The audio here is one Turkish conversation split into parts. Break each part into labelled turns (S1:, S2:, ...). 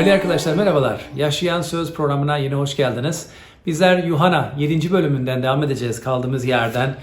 S1: Değerli arkadaşlar merhabalar. Yaşayan Söz programına yine hoş geldiniz. Bizler Yuhanna 7. bölümünden devam edeceğiz kaldığımız yerden.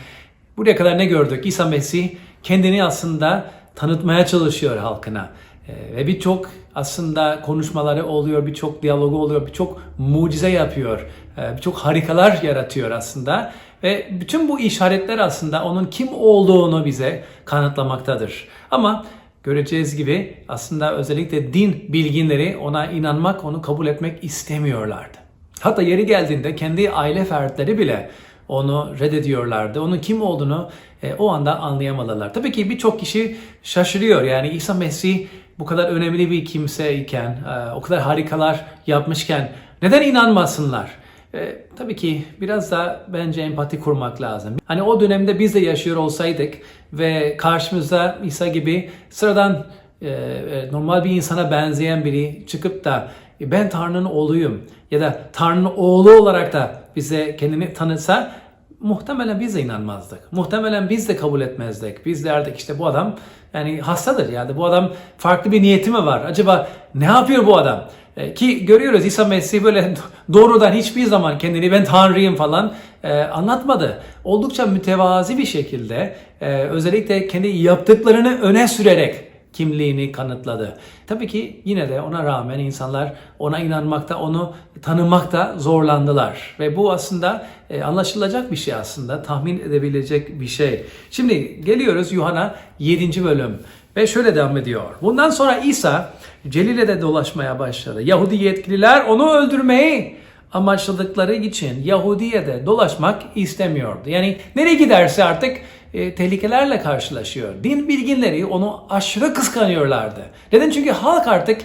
S1: Buraya kadar ne gördük? İsa Mesih kendini aslında tanıtmaya çalışıyor halkına. Ee, Ve birçok aslında konuşmaları oluyor, birçok diyalogu oluyor, birçok mucize yapıyor, ee, birçok harikalar yaratıyor aslında. Ve bütün bu işaretler aslında onun kim olduğunu bize kanıtlamaktadır. Ama göreceğiz gibi aslında özellikle din bilginleri ona inanmak, onu kabul etmek istemiyorlardı. Hatta yeri geldiğinde kendi aile fertleri bile onu reddediyorlardı. Onun kim olduğunu e, o anda anlayamadılar. Tabii ki birçok kişi şaşırıyor. Yani İsa Mesih bu kadar önemli bir kimse iken, e, o kadar harikalar yapmışken neden inanmasınlar? E, tabii ki biraz da bence empati kurmak lazım. Hani o dönemde biz de yaşıyor olsaydık ve karşımızda İsa gibi sıradan e, e, normal bir insana benzeyen biri çıkıp da "E, ben Tanrı'nın oğluyum ya da Tanrı'nın oğlu olarak da bize kendini tanıtsa muhtemelen biz de inanmazdık. Muhtemelen biz de kabul etmezdik. Biz derdik işte bu adam yani hastadır yani bu adam farklı bir niyeti mi var? Acaba ne yapıyor bu adam? E, Ki görüyoruz İsa Mesih böyle doğrudan hiçbir zaman kendini ben Tanrıyım falan e, anlatmadı. Oldukça mütevazi bir şekilde e, özellikle kendi yaptıklarını öne sürerek kimliğini kanıtladı. Tabii ki yine de ona rağmen insanlar ona inanmakta, onu tanımakta zorlandılar. Ve bu aslında anlaşılacak bir şey aslında, tahmin edebilecek bir şey. Şimdi geliyoruz Yuhanna 7. bölüm ve şöyle devam ediyor. Bundan sonra İsa Celile'de dolaşmaya başladı. Yahudi yetkililer onu öldürmeyi amaçladıkları için Yahudiye'de dolaşmak istemiyordu. Yani nereye giderse artık e, tehlikelerle karşılaşıyor. Din bilginleri onu aşırı kıskanıyorlardı. Neden? Çünkü halk artık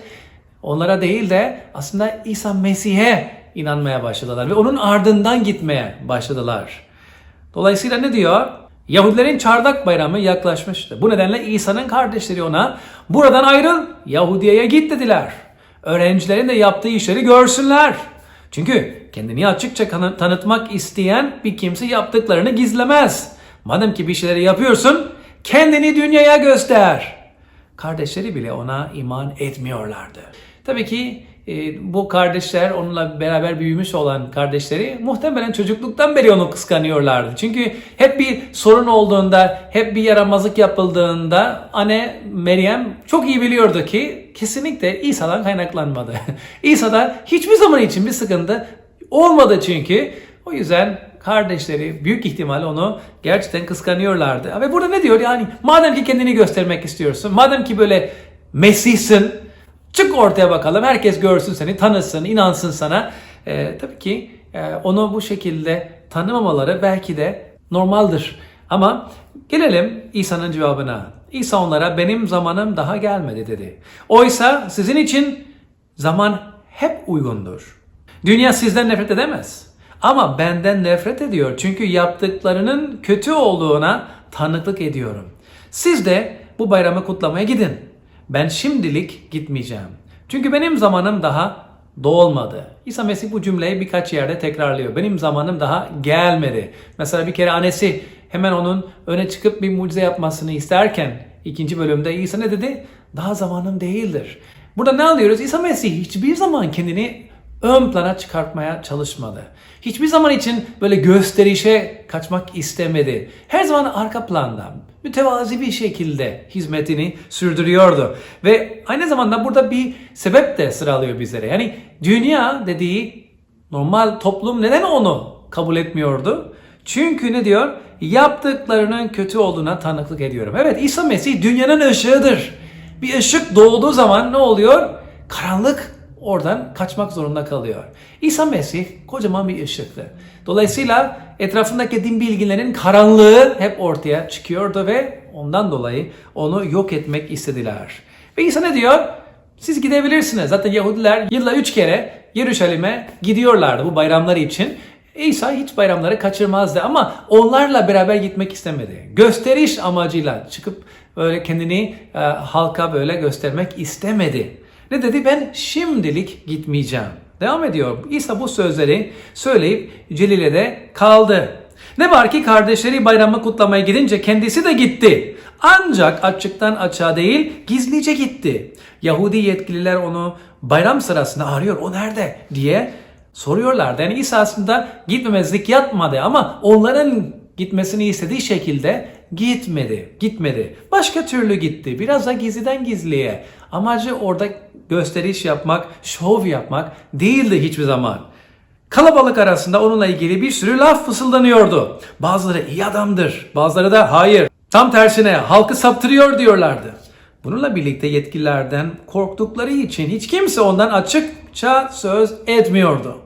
S1: onlara değil de aslında İsa Mesih'e inanmaya başladılar ve onun ardından gitmeye başladılar. Dolayısıyla ne diyor? Yahudilerin çardak bayramı yaklaşmıştı. Bu nedenle İsa'nın kardeşleri ona buradan ayrıl Yahudiye'ye git dediler. Öğrencilerin de yaptığı işleri görsünler. Çünkü kendini açıkça tanıtmak isteyen bir kimse yaptıklarını gizlemez. Madem ki bir şeyleri yapıyorsun kendini dünyaya göster. Kardeşleri bile ona iman etmiyorlardı. Tabii ki e, bu kardeşler onunla beraber büyümüş olan kardeşleri muhtemelen çocukluktan beri onu kıskanıyorlardı. Çünkü hep bir sorun olduğunda, hep bir yaramazlık yapıldığında anne Meryem çok iyi biliyordu ki kesinlikle İsa'dan kaynaklanmadı. İsa'da hiçbir zaman için bir sıkıntı olmadı çünkü. O yüzden kardeşleri büyük ihtimal onu gerçekten kıskanıyorlardı. Ve burada ne diyor? Yani madem ki kendini göstermek istiyorsun, madem ki böyle Mesih'sin, çık ortaya bakalım, herkes görsün seni, tanısın, inansın sana. Ee, tabii ki e, onu bu şekilde tanımamaları belki de normaldir. Ama gelelim İsa'nın cevabına. İsa onlara benim zamanım daha gelmedi dedi. Oysa sizin için zaman hep uygundur. Dünya sizden nefret edemez. Ama benden nefret ediyor çünkü yaptıklarının kötü olduğuna tanıklık ediyorum. Siz de bu bayramı kutlamaya gidin. Ben şimdilik gitmeyeceğim. Çünkü benim zamanım daha dolmadı. İsa Mesih bu cümleyi birkaç yerde tekrarlıyor. Benim zamanım daha gelmedi. Mesela bir kere annesi hemen onun öne çıkıp bir mucize yapmasını isterken ikinci bölümde İsa ne dedi? Daha zamanım değildir. Burada ne alıyoruz? İsa Mesih hiçbir zaman kendini ön plana çıkartmaya çalışmadı. Hiçbir zaman için böyle gösterişe kaçmak istemedi. Her zaman arka planda mütevazi bir şekilde hizmetini sürdürüyordu. Ve aynı zamanda burada bir sebep de sıralıyor bizlere. Yani dünya dediği normal toplum neden onu kabul etmiyordu? Çünkü ne diyor? Yaptıklarının kötü olduğuna tanıklık ediyorum. Evet İsa Mesih dünyanın ışığıdır. Bir ışık doğduğu zaman ne oluyor? Karanlık oradan kaçmak zorunda kalıyor. İsa Mesih kocaman bir ışıktı. Dolayısıyla etrafındaki din bilginlerin karanlığı hep ortaya çıkıyordu ve ondan dolayı onu yok etmek istediler. Ve İsa ne diyor? Siz gidebilirsiniz. Zaten Yahudiler yılda üç kere Yeruşalim'e gidiyorlardı bu bayramları için. İsa hiç bayramları kaçırmazdı ama onlarla beraber gitmek istemedi. Gösteriş amacıyla çıkıp böyle kendini e, halka böyle göstermek istemedi. Ne dedi? Ben şimdilik gitmeyeceğim. Devam ediyor. İsa bu sözleri söyleyip Celile'de kaldı. Ne var ki kardeşleri bayramı kutlamaya gidince kendisi de gitti. Ancak açıktan açığa değil gizlice gitti. Yahudi yetkililer onu bayram sırasında arıyor. O nerede diye soruyorlardı. Yani İsa aslında gitmemezlik yapmadı ama onların gitmesini istediği şekilde gitmedi. Gitmedi. Başka türlü gitti. Biraz da gizliden gizliye. Amacı orada gösteriş yapmak, şov yapmak değildi hiçbir zaman. Kalabalık arasında onunla ilgili bir sürü laf fısıldanıyordu. Bazıları iyi adamdır, bazıları da hayır. Tam tersine halkı saptırıyor diyorlardı. Bununla birlikte yetkililerden korktukları için hiç kimse ondan açıkça söz etmiyordu.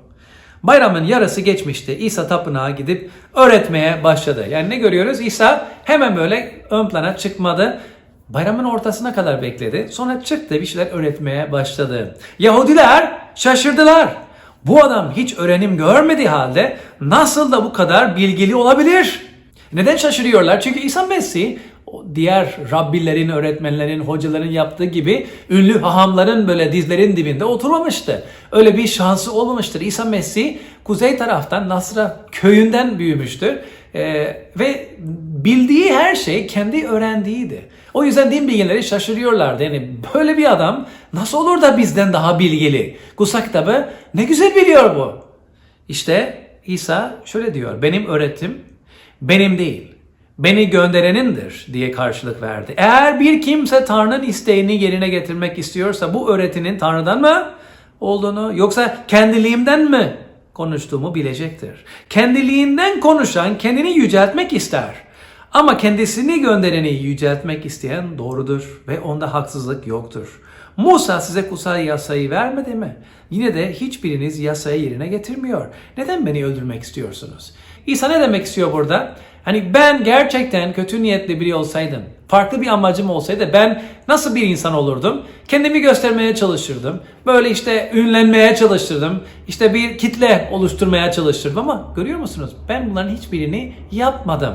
S1: Bayramın yarısı geçmişti. İsa tapınağa gidip öğretmeye başladı. Yani ne görüyoruz? İsa hemen böyle ön plana çıkmadı. Bayramın ortasına kadar bekledi. Sonra çıktı bir şeyler öğretmeye başladı. Yahudiler şaşırdılar. Bu adam hiç öğrenim görmediği halde nasıl da bu kadar bilgili olabilir? Neden şaşırıyorlar? Çünkü İsa Mesih diğer Rabbilerin, öğretmenlerin, hocaların yaptığı gibi ünlü hahamların böyle dizlerin dibinde oturmamıştı. Öyle bir şansı olmamıştır. İsa Mesih kuzey taraftan Nasra köyünden büyümüştür. Ee, ve bildiği her şey kendi öğrendiğiydi. O yüzden din bilgileri şaşırıyorlardı. Yani böyle bir adam nasıl olur da bizden daha bilgili? Kutsal kitabı ne güzel biliyor bu. İşte İsa şöyle diyor. Benim öğretim benim değil. Beni gönderenindir diye karşılık verdi. Eğer bir kimse Tanrı'nın isteğini yerine getirmek istiyorsa bu öğretinin Tanrı'dan mı olduğunu yoksa kendiliğimden mi konuştuğumu bilecektir. Kendiliğinden konuşan kendini yüceltmek ister. Ama kendisini göndereni yüceltmek isteyen doğrudur ve onda haksızlık yoktur. Musa size kutsal yasayı vermedi mi? Yine de hiçbiriniz yasayı yerine getirmiyor. Neden beni öldürmek istiyorsunuz? İsa ne demek istiyor burada? Hani ben gerçekten kötü niyetli biri olsaydım, farklı bir amacım olsaydı ben nasıl bir insan olurdum? Kendimi göstermeye çalışırdım. Böyle işte ünlenmeye çalıştırdım. İşte bir kitle oluşturmaya çalıştırdım ama görüyor musunuz? Ben bunların hiçbirini yapmadım.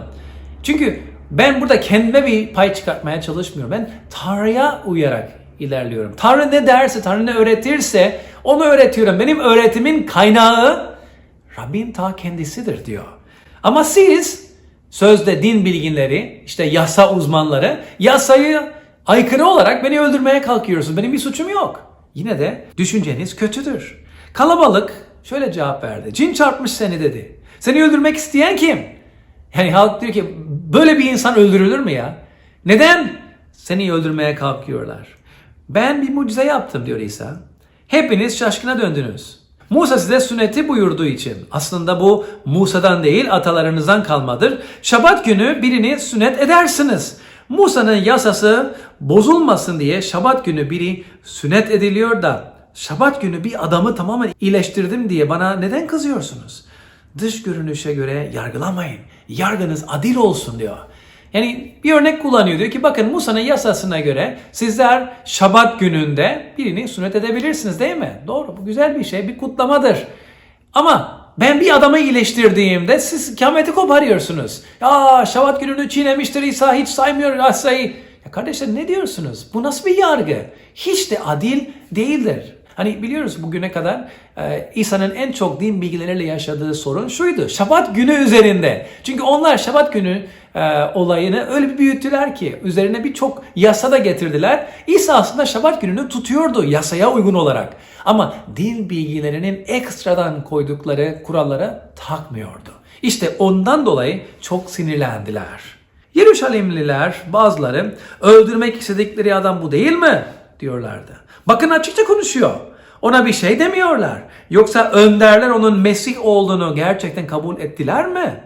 S1: Çünkü ben burada kendime bir pay çıkartmaya çalışmıyorum. Ben Tanrı'ya uyarak ilerliyorum. Tanrı ne derse, Tanrı ne öğretirse onu öğretiyorum. Benim öğretimin kaynağı Rabbin ta kendisidir diyor. Ama siz sözde din bilginleri, işte yasa uzmanları yasayı aykırı olarak beni öldürmeye kalkıyorsunuz. Benim bir suçum yok. Yine de düşünceniz kötüdür. Kalabalık şöyle cevap verdi. Cin çarpmış seni dedi. Seni öldürmek isteyen kim? Yani halk diyor ki böyle bir insan öldürülür mü ya? Neden seni öldürmeye kalkıyorlar? Ben bir mucize yaptım diyor İsa. Hepiniz şaşkına döndünüz. Musa size sünneti buyurduğu için. Aslında bu Musa'dan değil atalarınızdan kalmadır. Şabat günü birini sünnet edersiniz. Musa'nın yasası bozulmasın diye şabat günü biri sünnet ediliyor da şabat günü bir adamı tamamen iyileştirdim diye bana neden kızıyorsunuz? Dış görünüşe göre yargılamayın. Yargınız adil olsun diyor. Yani bir örnek kullanıyor. Diyor ki bakın Musa'nın yasasına göre sizler şabat gününde birini sünnet edebilirsiniz değil mi? Doğru bu güzel bir şey bir kutlamadır. Ama ben bir adamı iyileştirdiğimde siz kıyameti koparıyorsunuz. Ya şabat gününü çiğnemiştir İsa hiç saymıyor yasayı. Ya kardeşler ne diyorsunuz? Bu nasıl bir yargı? Hiç de adil değildir. Hani biliyoruz bugüne kadar e, İsa'nın en çok din bilgileriyle yaşadığı sorun şuydu. Şabat günü üzerinde. Çünkü onlar Şabat günü e, olayını öyle bir büyüttüler ki üzerine birçok yasa da getirdiler. İsa aslında Şabat gününü tutuyordu yasaya uygun olarak. Ama din bilgilerinin ekstradan koydukları kurallara takmıyordu. İşte ondan dolayı çok sinirlendiler. Yeruşalimliler bazıları öldürmek istedikleri adam bu değil mi diyorlardı. Bakın açıkça konuşuyor. Ona bir şey demiyorlar. Yoksa önderler onun Mesih olduğunu gerçekten kabul ettiler mi?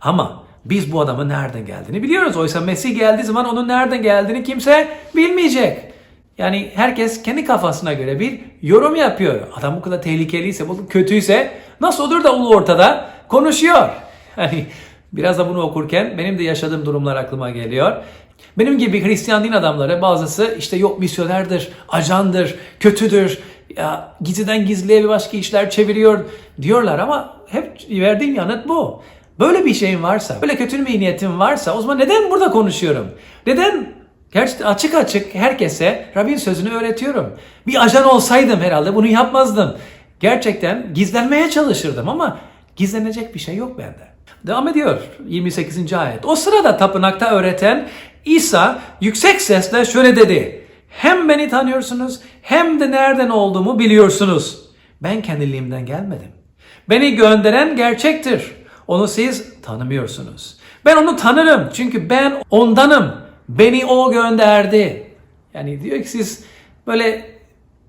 S1: Ama biz bu adamın nereden geldiğini biliyoruz. Oysa Mesih geldiği zaman onun nereden geldiğini kimse bilmeyecek. Yani herkes kendi kafasına göre bir yorum yapıyor. Adam bu kadar tehlikeliyse, bu kötüyse nasıl olur da ulu ortada konuşuyor. Hani biraz da bunu okurken benim de yaşadığım durumlar aklıma geliyor. Benim gibi Hristiyan din adamları bazısı işte yok misyonerdir, ajandır, kötüdür, ya gizliden gizliye bir başka işler çeviriyor diyorlar ama hep verdiğim yanıt bu. Böyle bir şeyin varsa, böyle kötü bir niyetin varsa o zaman neden burada konuşuyorum? Neden gerçekten açık açık herkese Rabbin sözünü öğretiyorum? Bir ajan olsaydım herhalde bunu yapmazdım. Gerçekten gizlenmeye çalışırdım ama gizlenecek bir şey yok bende. Devam ediyor 28. ayet. O sırada tapınakta öğreten İsa yüksek sesle şöyle dedi. Hem beni tanıyorsunuz hem de nereden olduğumu biliyorsunuz. Ben kendiliğimden gelmedim. Beni gönderen gerçektir. Onu siz tanımıyorsunuz. Ben onu tanırım çünkü ben ondanım. Beni o gönderdi. Yani diyor ki siz böyle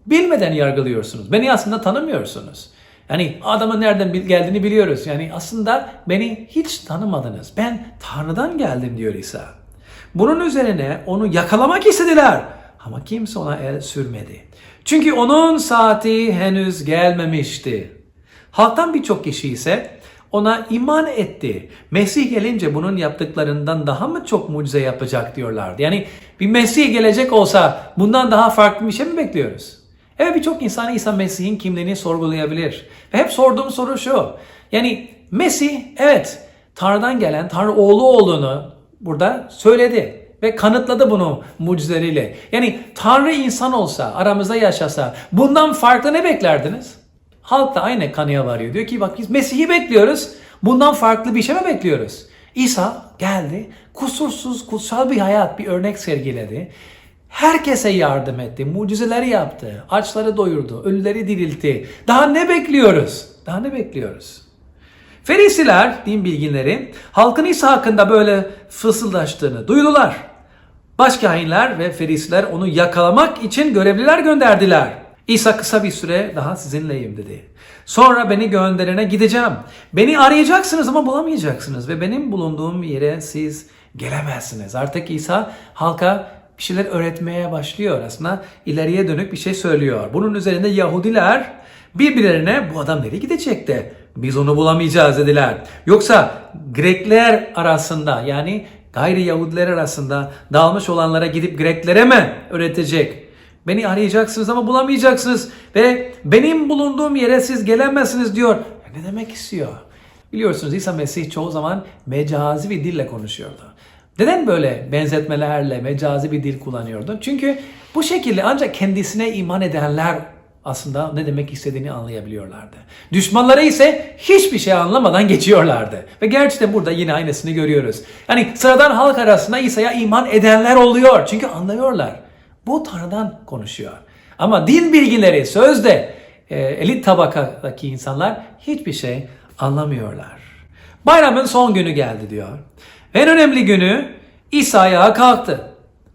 S1: bilmeden yargılıyorsunuz. Beni aslında tanımıyorsunuz. Yani adamın nereden geldiğini biliyoruz. Yani aslında beni hiç tanımadınız. Ben Tanrı'dan geldim diyor İsa. Bunun üzerine onu yakalamak istediler. Ama kimse ona el sürmedi. Çünkü onun saati henüz gelmemişti. Halktan birçok kişi ise ona iman etti. Mesih gelince bunun yaptıklarından daha mı çok mucize yapacak diyorlardı. Yani bir Mesih gelecek olsa bundan daha farklı bir şey mi bekliyoruz? Evet birçok insan İsa Mesih'in kimliğini sorgulayabilir. Ve hep sorduğum soru şu. Yani Mesih evet Tanrı'dan gelen Tanrı oğlu olduğunu burada söyledi. Ve kanıtladı bunu mucizeleriyle. Yani Tanrı insan olsa, aramızda yaşasa bundan farklı ne beklerdiniz? Halk da aynı kanıya varıyor. Diyor ki bak biz Mesih'i bekliyoruz. Bundan farklı bir şey mi bekliyoruz? İsa geldi. Kusursuz, kutsal bir hayat, bir örnek sergiledi. Herkese yardım etti. Mucizeleri yaptı. Açları doyurdu. Ölüleri diriltti. Daha ne bekliyoruz? Daha ne bekliyoruz? Ferisiler, din bilginleri, halkın İsa hakkında böyle fısıldaştığını duydular. Başkahinler ve ferisiler onu yakalamak için görevliler gönderdiler. İsa kısa bir süre daha sizinleyim dedi. Sonra beni gönderene gideceğim. Beni arayacaksınız ama bulamayacaksınız ve benim bulunduğum yere siz gelemezsiniz. Artık İsa halka bir şeyler öğretmeye başlıyor aslında. ileriye dönük bir şey söylüyor. Bunun üzerinde Yahudiler birbirlerine bu adam nereye gidecek de biz onu bulamayacağız dediler. Yoksa Grekler arasında yani gayri Yahudiler arasında dağılmış olanlara gidip Greklere mi öğretecek? Beni arayacaksınız ama bulamayacaksınız ve benim bulunduğum yere siz gelemezsiniz diyor. Ne demek istiyor? Biliyorsunuz İsa Mesih çoğu zaman mecazi bir dille konuşuyordu. Neden böyle benzetmelerle mecazi bir dil kullanıyordu? Çünkü bu şekilde ancak kendisine iman edenler aslında ne demek istediğini anlayabiliyorlardı. Düşmanları ise hiçbir şey anlamadan geçiyorlardı. Ve gerçekten burada yine aynısını görüyoruz. Yani sıradan halk arasında İsa'ya iman edenler oluyor. Çünkü anlıyorlar. Bu Tanrı'dan konuşuyor. Ama din bilgileri sözde e, elit tabakadaki insanlar hiçbir şey anlamıyorlar. Bayramın son günü geldi diyor. En önemli günü İsa ayağa kalktı.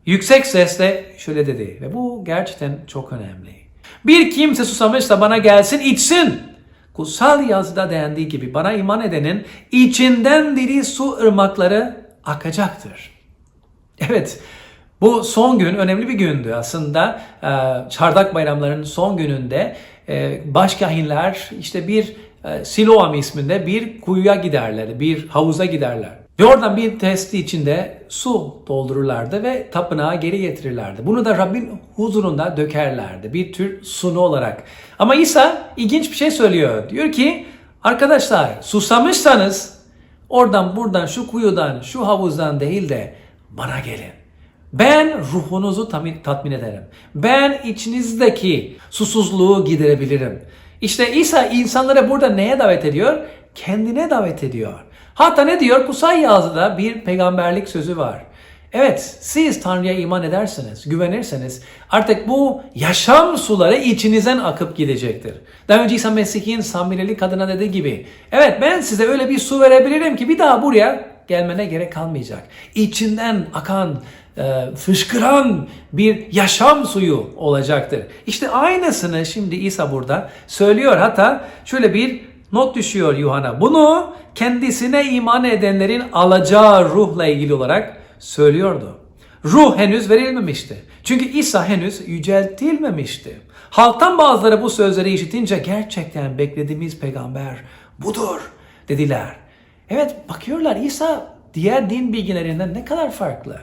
S1: Yüksek sesle şöyle dedi ve bu gerçekten çok önemli. Bir kimse susamışsa bana gelsin içsin. Kutsal yazıda dendiği gibi bana iman edenin içinden diri su ırmakları akacaktır. Evet, bu son gün önemli bir gündü aslında. E, Çardak bayramlarının son gününde e, başkahinler işte bir e, Siloam isminde bir kuyuya giderler, bir havuza giderler. Ve oradan bir testi içinde su doldururlardı ve tapınağa geri getirirlerdi. Bunu da Rabbin huzurunda dökerlerdi. Bir tür sunu olarak. Ama İsa ilginç bir şey söylüyor. Diyor ki arkadaşlar susamışsanız oradan buradan şu kuyudan şu havuzdan değil de bana gelin. Ben ruhunuzu tatmin ederim. Ben içinizdeki susuzluğu giderebilirim. İşte İsa insanları burada neye davet ediyor? Kendine davet ediyor. Hatta ne diyor? Kutsal yazıda bir peygamberlik sözü var. Evet, siz Tanrı'ya iman ederseniz, güvenirseniz artık bu yaşam suları içinizden akıp gidecektir. Daha önce İsa Mesih'in Samireli kadına dediği gibi, evet ben size öyle bir su verebilirim ki bir daha buraya gelmene gerek kalmayacak. İçinden akan, e, fışkıran bir yaşam suyu olacaktır. İşte aynısını şimdi İsa burada söylüyor. Hatta şöyle bir not düşüyor Yuhanna. Bunu kendisine iman edenlerin alacağı ruhla ilgili olarak söylüyordu. Ruh henüz verilmemişti. Çünkü İsa henüz yüceltilmemişti. Halktan bazıları bu sözleri işitince gerçekten beklediğimiz peygamber budur dediler. Evet bakıyorlar İsa diğer din bilgilerinden ne kadar farklı.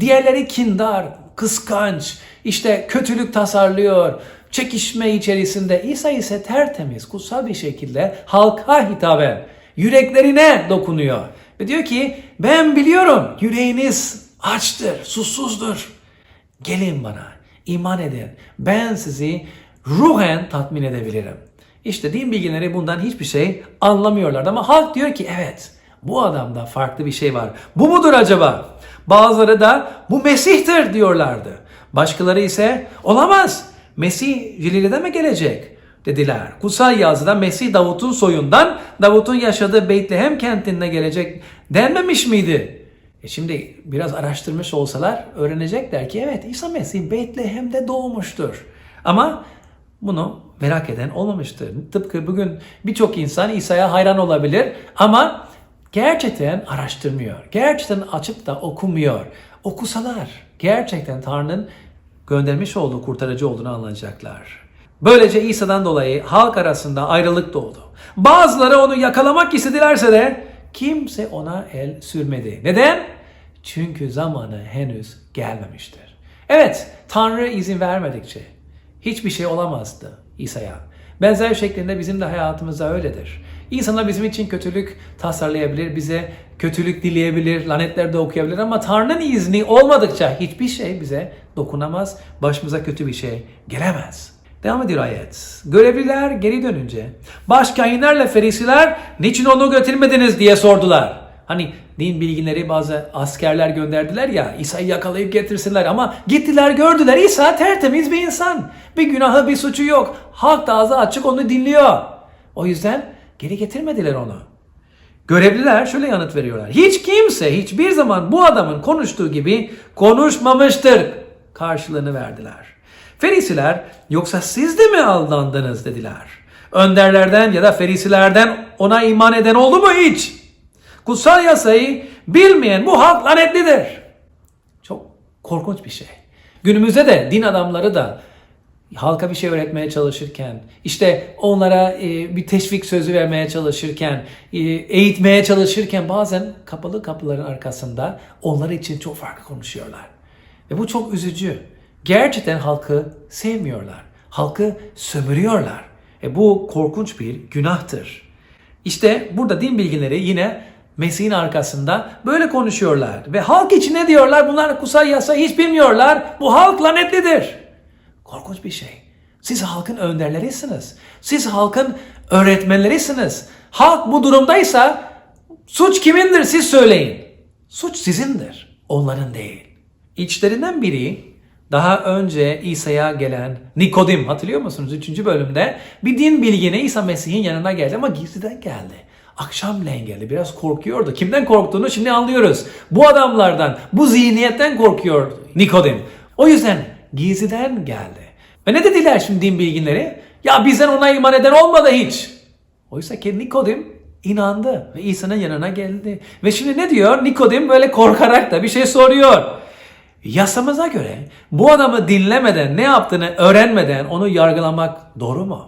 S1: Diğerleri kindar, kıskanç, işte kötülük tasarlıyor, çekişme içerisinde. İsa ise tertemiz, kutsal bir şekilde halka hitaben yüreklerine dokunuyor. Ve diyor ki ben biliyorum yüreğiniz açtır, susuzdur. Gelin bana, iman edin. Ben sizi ruhen tatmin edebilirim. İşte din bilginleri bundan hiçbir şey anlamıyorlardı ama halk diyor ki evet bu adamda farklı bir şey var. Bu mudur acaba? Bazıları da bu Mesih'tir diyorlardı. Başkaları ise olamaz. Mesih Cilile'de mi gelecek? dediler. Kutsal yazıda Mesih Davut'un soyundan Davut'un yaşadığı Beytlehem kentinde gelecek denmemiş miydi? E şimdi biraz araştırmış olsalar öğrenecekler ki evet İsa Mesih Betlehem'de doğmuştur. Ama bunu merak eden olmamıştır. Tıpkı bugün birçok insan İsa'ya hayran olabilir ama gerçekten araştırmıyor. Gerçekten açıp da okumuyor. Okusalar gerçekten Tanrı'nın göndermiş olduğu kurtarıcı olduğunu anlayacaklar. Böylece İsa'dan dolayı halk arasında ayrılık doğdu. Bazıları onu yakalamak istedilerse de kimse ona el sürmedi. Neden? Çünkü zamanı henüz gelmemiştir. Evet, Tanrı izin vermedikçe hiçbir şey olamazdı İsa'ya. Benzer şeklinde bizim de hayatımızda öyledir. İnsanlar bizim için kötülük tasarlayabilir, bize kötülük dileyebilir, lanetler de okuyabilir ama Tanrı'nın izni olmadıkça hiçbir şey bize dokunamaz, başımıza kötü bir şey gelemez. Devam ediyor ayet. Görevliler geri dönünce başkâhinlerle ferisiler niçin onu götürmediniz diye sordular. Hani din bilginleri bazı askerler gönderdiler ya İsa'yı yakalayıp getirsinler ama gittiler gördüler İsa tertemiz bir insan. Bir günahı bir suçu yok. Halk da ağzı açık onu dinliyor. O yüzden geri getirmediler onu. Görevliler şöyle yanıt veriyorlar. Hiç kimse hiçbir zaman bu adamın konuştuğu gibi konuşmamıştır karşılığını verdiler. Ferisiler yoksa siz de mi aldandınız dediler. Önderlerden ya da ferisilerden ona iman eden oldu mu hiç? Kutsal yasayı bilmeyen bu halk lanetlidir. Çok korkunç bir şey. Günümüzde de din adamları da halka bir şey öğretmeye çalışırken, işte onlara e, bir teşvik sözü vermeye çalışırken, e, eğitmeye çalışırken bazen kapalı kapıların arkasında onlar için çok farklı konuşuyorlar. Ve bu çok üzücü. Gerçekten halkı sevmiyorlar. Halkı sömürüyorlar. E bu korkunç bir günahtır. İşte burada din bilgileri yine Mesih'in arkasında böyle konuşuyorlar. Ve halk için ne diyorlar? Bunlar kutsal yasa hiç bilmiyorlar. Bu halk lanetlidir. Korkunç bir şey. Siz halkın önderlerisiniz. Siz halkın öğretmenlerisiniz. Halk bu durumdaysa suç kimindir siz söyleyin. Suç sizindir. Onların değil. İçlerinden biri daha önce İsa'ya gelen Nikodim hatırlıyor musunuz? 3. bölümde bir din bilgini İsa Mesih'in yanına geldi ama gizliden geldi. Akşamleyin geldi. Biraz korkuyordu. Kimden korktuğunu şimdi anlıyoruz. Bu adamlardan, bu zihniyetten korkuyor Nikodim. O yüzden gizliden geldi. Ve ne dediler şimdi din bilginleri? Ya bizden ona iman eden olmadı hiç. Oysa ki Nikodim inandı ve İsa'nın yanına geldi. Ve şimdi ne diyor? Nikodim böyle korkarak da bir şey soruyor. Yasamıza göre bu adamı dinlemeden, ne yaptığını öğrenmeden onu yargılamak doğru mu?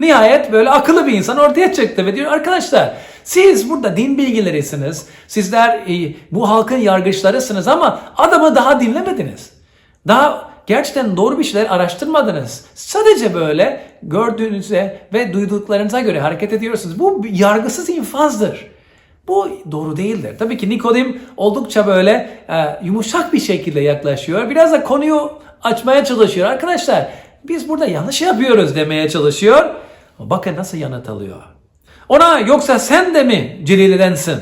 S1: Nihayet böyle akıllı bir insan ortaya çıktı ve diyor arkadaşlar siz burada din bilgilerisiniz. Sizler e, bu halkın yargıçlarısınız ama adamı daha dinlemediniz. Daha gerçekten doğru bir şeyler araştırmadınız. Sadece böyle gördüğünüze ve duyduklarınıza göre hareket ediyorsunuz. Bu yargısız infazdır. Bu doğru değildir. Tabii ki Nikodim oldukça böyle e, yumuşak bir şekilde yaklaşıyor. Biraz da konuyu açmaya çalışıyor. Arkadaşlar biz burada yanlış yapıyoruz demeye çalışıyor. Bakın nasıl yanıt alıyor. Ona yoksa sen de mi Celile'densin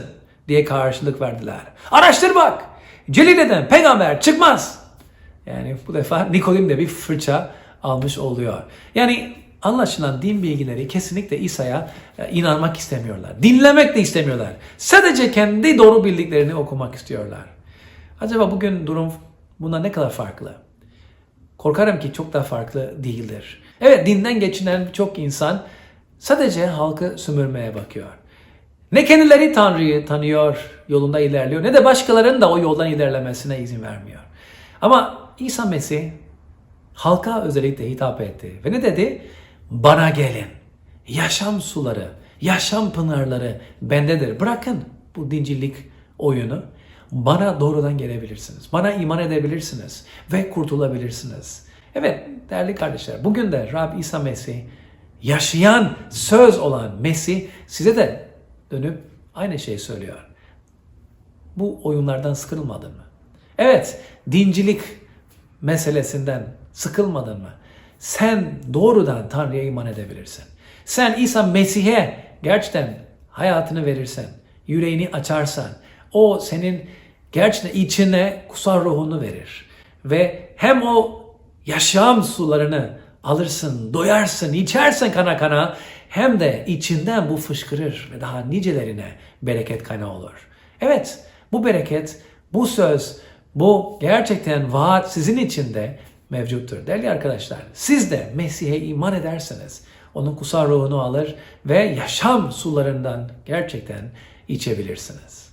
S1: diye karşılık verdiler. Araştır bak. Celile'den peygamber çıkmaz. Yani bu defa Nikodim de bir fırça almış oluyor. Yani anlaşılan din bilgileri kesinlikle İsa'ya e, inanmak istemiyorlar. Dinlemek de istemiyorlar. Sadece kendi doğru bildiklerini okumak istiyorlar. Acaba bugün durum buna ne kadar farklı? Korkarım ki çok daha farklı değildir. Evet dinden geçinen birçok insan sadece halkı sömürmeye bakıyor. Ne kendileri Tanrı'yı tanıyor, yolunda ilerliyor ne de başkalarının da o yoldan ilerlemesine izin vermiyor. Ama İsa Mesih halka özellikle hitap etti. Ve ne dedi? Bana gelin. Yaşam suları, yaşam pınarları bendedir. Bırakın bu dincilik oyunu. Bana doğrudan gelebilirsiniz. Bana iman edebilirsiniz ve kurtulabilirsiniz. Evet değerli kardeşler bugün de Rab İsa Mesih yaşayan söz olan Mesih size de dönüp aynı şeyi söylüyor. Bu oyunlardan sıkılmadın mı? Evet dincilik meselesinden sıkılmadın mı? Sen doğrudan Tanrı'ya iman edebilirsin. Sen İsa Mesih'e gerçekten hayatını verirsen, yüreğini açarsan, o senin gerçekten içine kutsal ruhunu verir. Ve hem o yaşam sularını alırsın, doyarsın, içersin kana kana hem de içinden bu fışkırır ve daha nicelerine bereket kaynağı olur. Evet, bu bereket, bu söz, bu gerçekten vaat sizin için de mevcuttur. Değerli arkadaşlar, siz de Mesih'e iman ederseniz onun kutsal ruhunu alır ve yaşam sularından gerçekten içebilirsiniz.